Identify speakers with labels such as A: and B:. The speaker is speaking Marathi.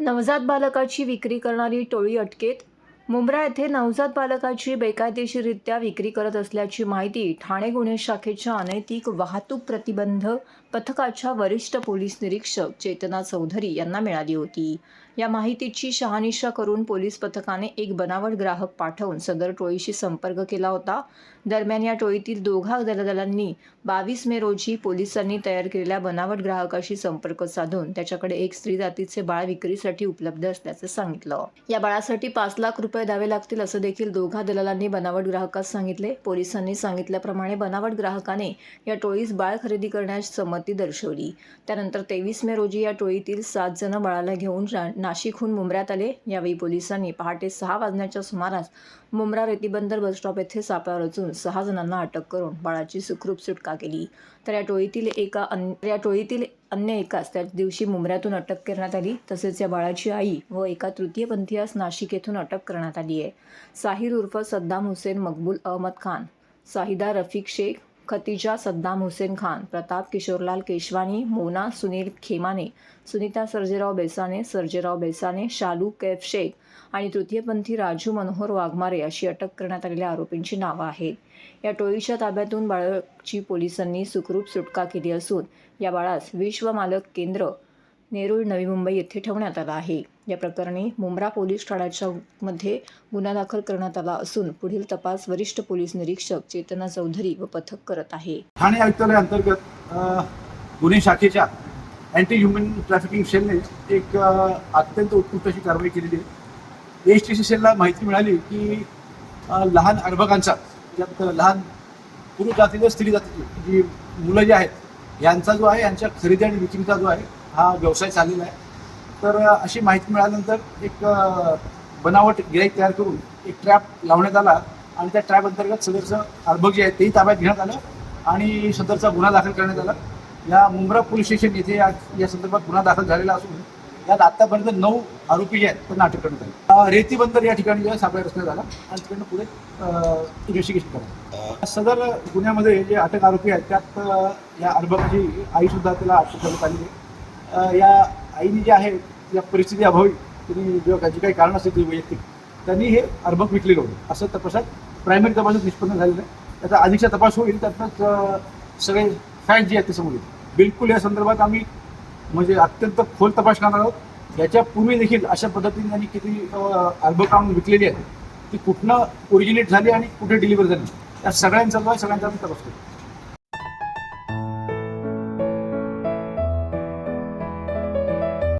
A: नवजात बालकाची विक्री करणारी टोळी अटकेत? मुंब्रा येथे नवजात बालकाची बेकायदेशीररित्या विक्री करत असल्याची माहिती ठाणे गुन्हे शाखेच्या अनैतिक वाहतूक प्रतिबंध पथकाच्या वरिष्ठ पोलीस निरीक्षक चेतना चौधरी यांना मिळाली होती. या माहितीची शहानिशा करून पोलीस पथकाने एक बनावट ग्राहक पाठवून सदर टोळीशी संपर्क केला होता. दरम्यान या टोळीतील दोघा दलालांनी बावीस मे रोजी पोलिसांनी तयार केलेल्या बनावट ग्राहकाशी संपर्क साधून त्याच्याकडे एक स्त्री जातीचे बाळ विक्रीसाठी उपलब्ध असल्याचं सांगितलं. या बाळासाठी पाच लाख रुपये द्यावे लागतील असं देखील दोघा दलालांनी बनावट ग्राहकास सांगितले. पोलिसांनी सांगितल्याप्रमाणे बनावट ग्राहकाने या टोळीस बाळ खरेदी करण्यास संमती दर्शवली. त्यानंतर तेवीस मे रोजी या टोळीतील सात जण बाळाला घेऊन नाशिकहून मुंब्र्यात आले. यावेळी पोलिसांनी पहाटे सहा वाजण्याच्या सुमारास मुंब्रा रेतीबंदर बसस्टॉप येथे सापळा रचून सहा जणांना अटक करून बाळाची सुखरूप सुटका केली. तर या टोळीतील एका अन्य या टोळीतील अन्य एकास त्याच दिवशी मुंबऱ्यातून अटक करण्यात आली. तसेच या बाळाची आई व एका तृतीयपंथीयास नाशिक येथून अटक करण्यात आली आहे साहिर उर्फ सद्दाम हुसेन मकबूल अहमद खान साहिदा रफिक शेख खतिजा सद्दाम हुसेन खान प्रताप किशोरलाल केशवानी मोना सुनील खेमाने सुनीता सर्जेराव बेसाने सर्जेराव बेसाने शालू कैफ शेख आणि तृतीयपंथी राजू मनोहर वाघमारे अशी अटक करण्यात आलेल्या आरोपींची नावं आहेत. या टोळीच्या ताब्यातून बाळाची पोलिसांनी सुखरूप सुटका केली असून या बाळास विश्व मालक केंद्र नेरूळ नवी मुंबई येथे ठेवण्यात आला आहे. या प्रकरणी मुंब्रा पोलीस ठाण्याच्या मध्ये गुन्हा दाखल करण्यात आला असून पुढील तपास वरिष्ठ पोलीस निरीक्षक चेतना चौधरी व पथक करत आहे.
B: ठाणे आयुक्तालय अंतर्गत गुन्हे शाखेच्या अँटी ह्युमन ट्रॅफिकिंग सेलने एक अत्यंत उत्कृष्ट अशी कारवाई केलेली आहे. एस टी सी सेलला माहिती मिळाली की लहान अर्भकांचा यात लहान पुरुष जातीचे स्त्री जातीचे जी मुलं जी आहेत यांचा जो आहे यांच्या खरेदी आणि विक्रीचा जो आहे हा व्यवसाय चाललेला आहे. तर अशी माहिती मिळाल्यानंतर एक बनावट गिराईक तयार करून एक ट्रॅप लावण्यात आला आणि त्या ट्रॅप अंतर्गत सदरचं अर्भक जे आहे तेही ताब्यात घेण्यात आलं आणि सदरचा गुन्हा दाखल करण्यात आला. या मुंब्रा पोलीस स्टेशन येथे या या संदर्भात गुन्हा दाखल झालेला असून यात आतापर्यंत नऊ आरोपी जे आहेत त्यांना अटक करण्यात आली. रेती बंदर या ठिकाणी जे आहे सापळा रचण्यात आला आणि तिकडनं पुढे इन्व्हेस्टिगेशन करा सदर गुन्ह्यामध्ये जे अटक आरोपी आहेत त्यात या अर्भकाची आईसुद्धा त्याला अटक करण्यात आली आहे. या आईने जे आहे या परिस्थिती अभावी तरी जेव्हा जी काही कारण असेल ती वैयक्तिक. त्यांनी हे अर्भक विकलेलं होतं असं तपासात प्रायमरी तपासात निष्पन्न झालेलं आहे. त्याचा अधिकचा तपास होईल त्यातनंच सगळे फॅक्ट जे आहेत ते समोर येतील. बिलकुल या संदर्भात आम्ही म्हणजे अत्यंत खोल तपास करणार आहोत. याच्यापूर्वी देखील अशा पद्धतीने त्यांनी किती अर्भक आणून विकलेली आहेत ती कुठनं ओरिजिनेट झाली आणि कुठे डिलिव्हर झाली या सगळ्यांचा सगळ्यांचा आम्ही तपास करू